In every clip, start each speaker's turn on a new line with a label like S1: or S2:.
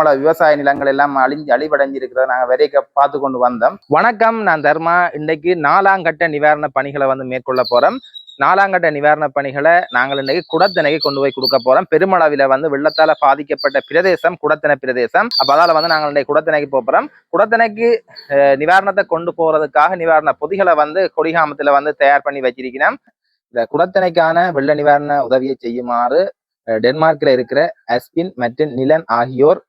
S1: நம்மளோட விவசாய நிலங்கள் எல்லாம் அழிஞ்சு அழிவடைஞ்சிருக்கிறத நாங்கள் வரைக்க பார்த்து கொண்டு வந்தோம். வணக்கம் நான் தர்மா. இன்னைக்கு நாலாம் கட்ட நிவாரண பணிகளை வந்து மேற்கொள்ள போறோம். நாலாங்கட்ட நிவாரண பணிகளை நாங்கள் இன்னைக்கு குடத்திணைக்கு கொண்டு போய் கொடுக்க போறோம். பெருமளவில் வந்து வெள்ளத்தால பாதிக்கப்பட்ட பிரதேசம் குடத்திணை பிரதேசம். அப்ப அதால வந்து நாங்கள் இன்னைக்கு குடத்திணைக்கு போக போறோம். குடத்திணைக்கு நிவாரணத்தை கொண்டு போறதுக்காக நிவாரண பொதிகளை வந்து கொடிகாமத்துல வந்து தயார் பண்ணி வச்சிருக்கிறோம். இந்த குடத்திணைக்கான வெள்ள நிவாரண உதவியை செய்யுமாறு டென்மார்க்கில் டென்மார்க்ல இருக்கிற அஸ்பின் மற்றும் நிலன் ஆகியோர்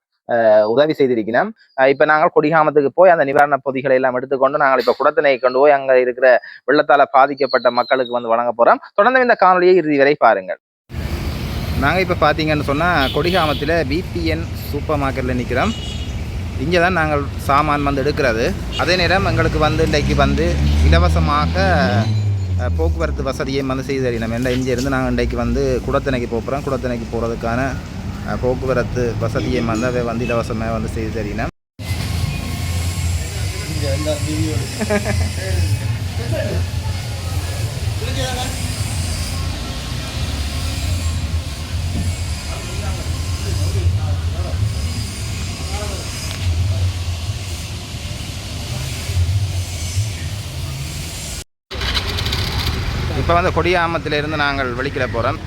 S1: உதவி செய்திருக்கிறோம். இப்போ நாங்கள் கொடிகாமத்துக்கு போய் அந்த நிவாரண பொதிகளை எல்லாம் எடுத்துக்கொண்டு நாங்கள் இப்போ குடத்தினை கொண்டு போய் அங்கே இருக்கிற வெள்ளத்தால் பாதிக்கப்பட்ட மக்களுக்கு வந்து வழங்க போகிறோம் தொடர்ந்து இந்த காணொலியை இறுதி வரை பாருங்கள். நாங்கள் இப்போ பார்த்தீங்கன்னு சொன்னால் கொடிகாமத்தில் பிபிஎன் சூப்பர் மார்க்கெட்டில் நிற்கிறோம் இங்கே தான் நாங்கள் சாமான் வந்து எடுக்கிறது. அதே நேரம் எங்களுக்கு வந்து இன்றைக்கு வந்து இலவசமாக போக்குவரத்து வசதியை வந்து செய்து தரணும். என்ற இருந்து நாங்கள் இன்றைக்கு வந்து குடத்திணைக்கு போகிறோம் குடத்திணைக்கு போகிறதுக்கான போக்குவரத்து வசதியை வந்து அவை வந்து இலவசமாக வந்து செய்து தரணும் இப்போ வந்து கொடியாமத்திலிருந்து நாங்கள் வெளிக்கிட போகிறோம்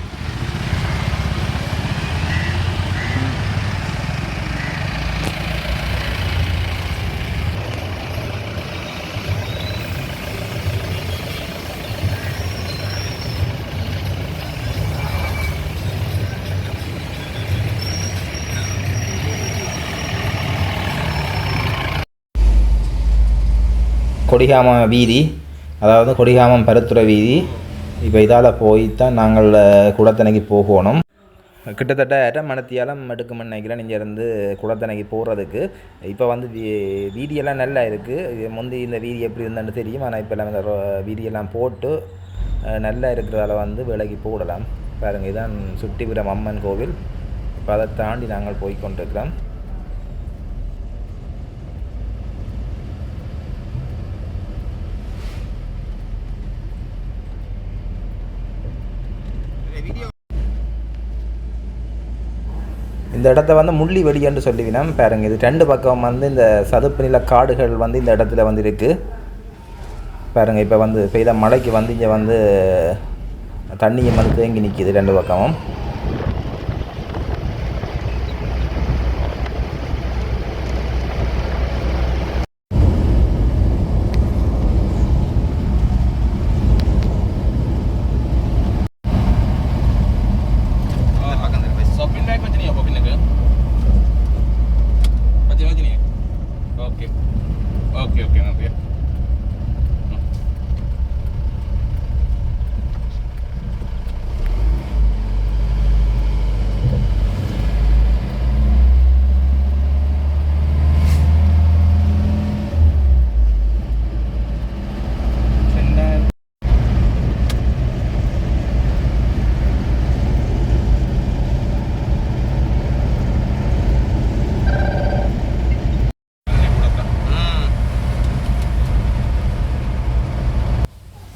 S1: கொடிகாம வீதி அதாவது கொடிகாமம் பருத்துறை வீதி இப்போ இதால் போய் தான் நாங்கள் குடத்தணைக்கு போகணும். கிட்டத்தட்ட அரை மணத்தியாலம் எடுக்கும்னு நினைக்கிறேன் இங்கேருந்து குடத்தணைக்கு போகிறதுக்கு இப்போ வந்து வீ- வீதியெல்லாம் நல்லா இருக்குது முந்தி இந்த வீதி எப்படி இருந்தான்னு தெரியும் ஆனால் இப்போ எல்லாம் இந்த ரோ- வீதியெல்லாம் போட்டு நல்லா இருக்கிறதால வந்து விலைக்கு போடலாம். பாருங்கள் இதான் சுட்டிபுரம் அம்மன் கோவில். இப்போ அதை தாண்டி நாங்கள் போய் கொண்டிருக்கிறோம். இந்த இடத்த வந்து முள்ளி வெடின்னு சொல்லுவினோம் பாருங்க. இது ரெண்டு பக்கம் வந்து இந்த சதுப்பு நில காடுகள் வந்து இந்த இடத்துல வந்து இருக்கு. பாருங்க இப்போ வந்து பெய்த மழைக்கு வந்து இங்கே வந்து தண்ணியும் வந்து தேங்கி நிற்கிது ரெண்டு பக்கமும்.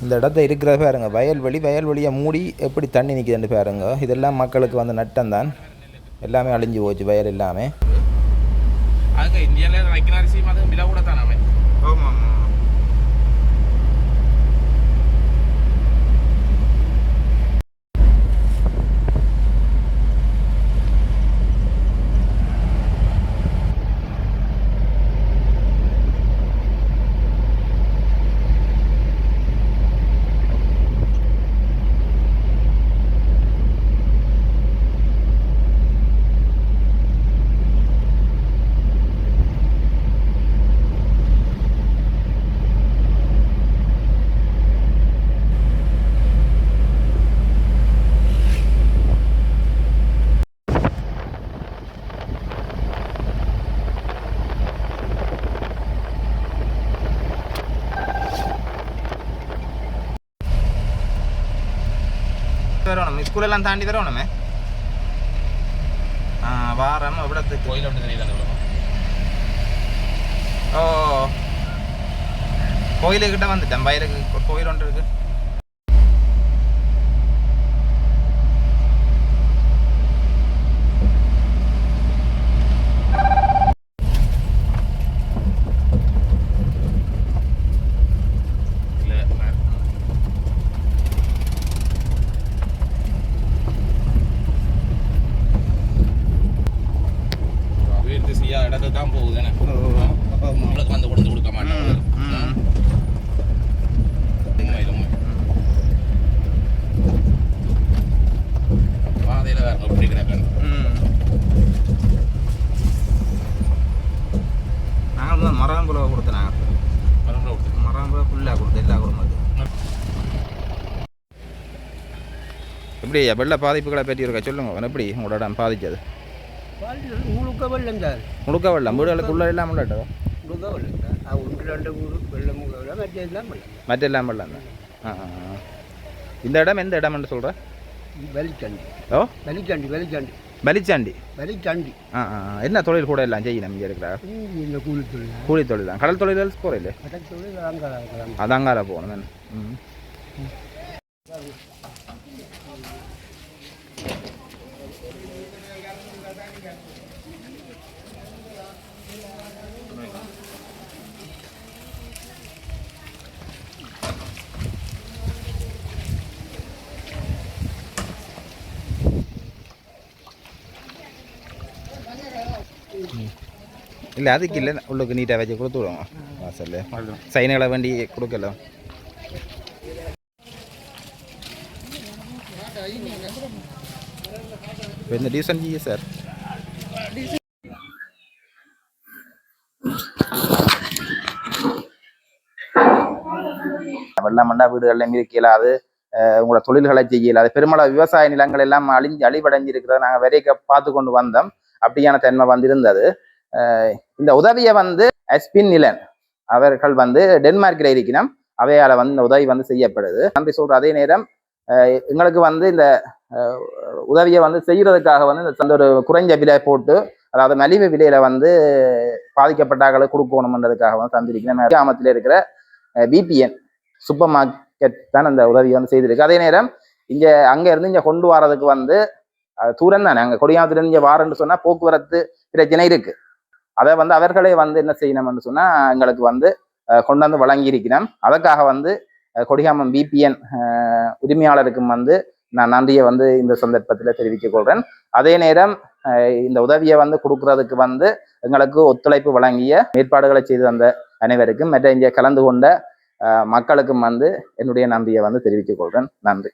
S1: இந்த இடத்த இருக்கிற பாருங்க வயல்வெளி வயல்வெளியை மூடி எப்படி தண்ணி நிற்கிதுன்னு பாருங்க. இதெல்லாம் மக்களுக்கு வந்து நட்டம் தான். எல்லாமே அழிஞ்சு போச்சு வயல் எல்லாமே.
S2: அதுக்கு இந்தியால வைக்கிற அரிசி மாதிரி விலை கூட தானே
S1: ஆமாம். வரணும் ஸ்கூலெல்லாம் தாண்டி வரணுமே ஆ வாரம் எவ்வளோத்துக்கு
S2: கோயில் அப்படி தெரியல
S1: ஓ கோயிலுக்கிட்ட வந்துட்டேன். ஒரு கோயில் ஒன்று அப்படிங்கிறாங்க நாங்களும் தான் மரம்புலவை கொடுத்தேன்
S2: மரம்புலவை கொடுத்து
S1: மரம்புலவை புல்லாக கொடுத்து எல்லா குடும்பத்து எப்படி வெள்ள பாதிப்புகளை பற்றி இருக்கா? சொல்லுங்க எப்படி உங்களோட இடம் பாதிச்சது?
S3: முழுக்க வெள்ளம் தான்
S1: முழுக்க வெள்ளம் வீடுகளுக்குள்ள எல்லாம் இல்லாட்டோ
S3: முழுக்க வெள்ளம் தான் ஒன்று ரெண்டு வீடு வெள்ளம் மற்றெல்லாம் வெள்ளம்
S1: மற்றெல்லாம் வெள்ளம். தான் இந்த இடம் எந்த இடம்னு சொல்கிறேன்
S3: வெளிச்சண்டி
S1: ஓ
S3: வெளிச்சண்டி வெளிச்சண்டி
S1: பலிச்சாண்டி
S3: வெளிச்சண்டி
S1: ஆ ஆ. என்ன தொழில் கூட எல்லாம் செய்யணும் இங்கே இருக்கிற
S3: இந்த கூலி தொழில்
S1: கூலி தொழில் தான் கடல் தொழில் போகிறீங்களே
S3: கடல் தொழில்
S1: இல்லை அதுக்கு இல்லை உள்ளுக்கு நீட்டாக வச்சு கொடுத்து விடுவோம் வாசல்ல சைனுகளை வண்டி கொடுக்கல இந்த டியூசன் ஜி சார் வெள்ளம் மண்டா வீடுகளில் இருக்க இயலாது உங்களோட தொழில்களை செய்ய இயலாது பெருமளவு விவசாய நிலங்கள் எல்லாம் அழிஞ்சு அழிவடைஞ்சிருக்கிறத நாங்கள் வரைக்க பார்த்து கொண்டு வந்தோம் அப்படியான தன்மை வந்திருந்தது இந்த உதவியை வந்து எஸ்பின் நிலன் அவர்கள் வந்து டென்மார்க்கில் இருக்கணும் அவையால் வந்து இந்த உதவி வந்து செய்யப்படுது. நன்றி சொல்கிற அதே நேரம் எங்களுக்கு வந்து இந்த உதவியை வந்து செய்கிறதுக்காக வந்து இந்த ஒரு குறைஞ்ச விலை போட்டு அதாவது மலிவு விலையில வந்து பாதிக்கப்பட்டாக்களுக்கு கொடுக்கணும்ன்றதுக்காக வந்து தந்திருக்கிறேன். கிராமத்தில் இருக்கிற பிபிஎன் சூப்பர் மார்க்கெட் தான் அந்த உதவியை வந்து செய்திருக்கு. அதே நேரம் இங்கே அங்கேருந்து இருந்து கொண்டு வரதுக்கு வந்து தூரம் தானே அங்கே கொடியாத்திலேருந்து இங்கே வாரன்னு சொன்னால் போக்குவரத்து பிரச்சனை இருக்குது அதை வந்து அவர்களே வந்து என்ன செய்யணும்னு சொன்னா எங்களுக்கு வந்து அஹ், கொண்டாந்து வழங்கி இருக்கிறோம் அதற்காக வந்து கொடிகாமம் பிபிஎன் உரிமையாளருக்கும் வந்து நான் நன்றியை வந்து இந்த சந்தர்ப்பத்தில் தெரிவித்துக் கொள்றேன். அதே நேரம் இந்த உதவியை வந்து கொடுக்கறதுக்கு வந்து எங்களுக்கு ஒத்துழைப்பு வழங்கிய ஏற்பாடுகளை செய்து வந்த அனைவருக்கும் மற்ற இங்கே கலந்து கொண்ட மக்களுக்கும் வந்து என்னுடைய நன்றியை வந்து தெரிவித்துக் கொள்றேன். நன்றி.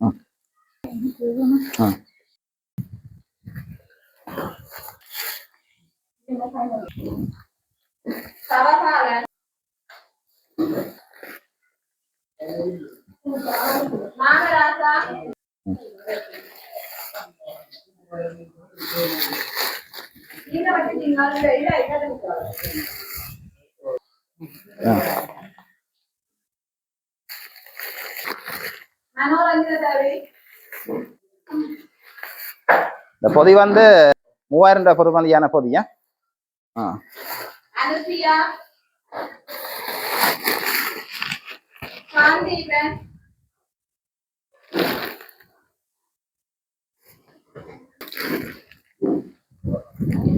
S1: ம். ம். இந்த பொதி வந்து மூவாயிரம் ரூபாய் பொறுமதியான பொதியா
S4: அனுசியா காந்தீபன்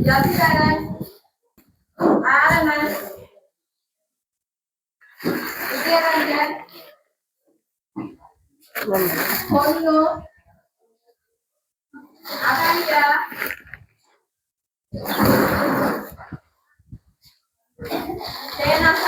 S4: ஜசிகரன் ஆரமன் விஜயரஞ்சன் பொன்னு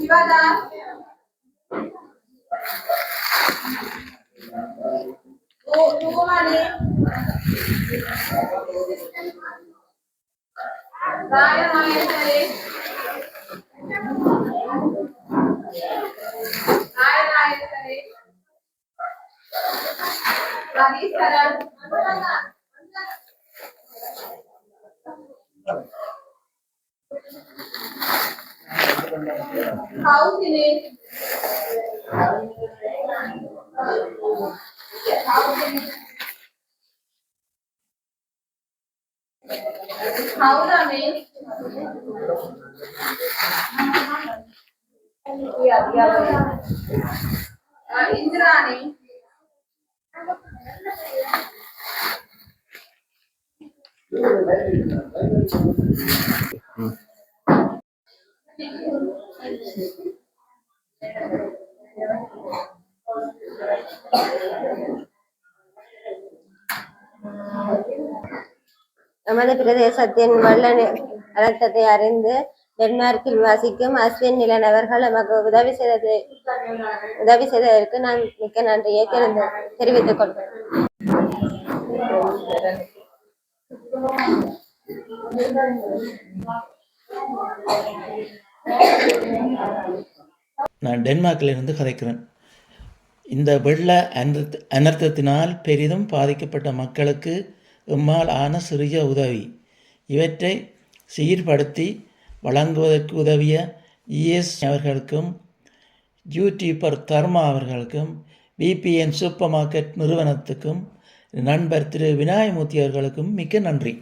S4: ಇವಾಗ ಮಾಡಿ ರಾಯ ಮಹೇಶ್ವರಿ அது விலைங்க நீங்க இருக்கா ஃபைன் அங்க இந்திராணி
S5: நமது பிரதேசத்தின் வெள்ள நி- அழுத்தத்தை அறிந்து டென்மார்க்கில் வாசிக்கும் அஸ்வின் நிலன் அவர்கள் நமக்கு உதவி செய்தது உதவி செய்ததற்கு நான் மிக்க நன்றியை தெரிந்து தெரிவித்துக் கொள்கிறேன்.
S6: நான் டென்மார்க்கிலிருந்து கதைக்கிறேன். இந்த வெள்ள அனர்த்த அனர்த்தத்தினால் பெரிதும் பாதிக்கப்பட்ட மக்களுக்கு எம்மால் ஆன சிறிய உதவி. இவற்றை சீர்படுத்தி வழங்குவதற்கு உதவிய இஎஸ் அவர்களுக்கும் யூடியூபர் தர்மா அவர்களுக்கும் விபிஎன் சூப்பர் மார்க்கெட் நிறுவனத்துக்கும் நண்பர் திரு விநாயகமூர்த்தி அவர்களுக்கும் மிக்க நன்றி.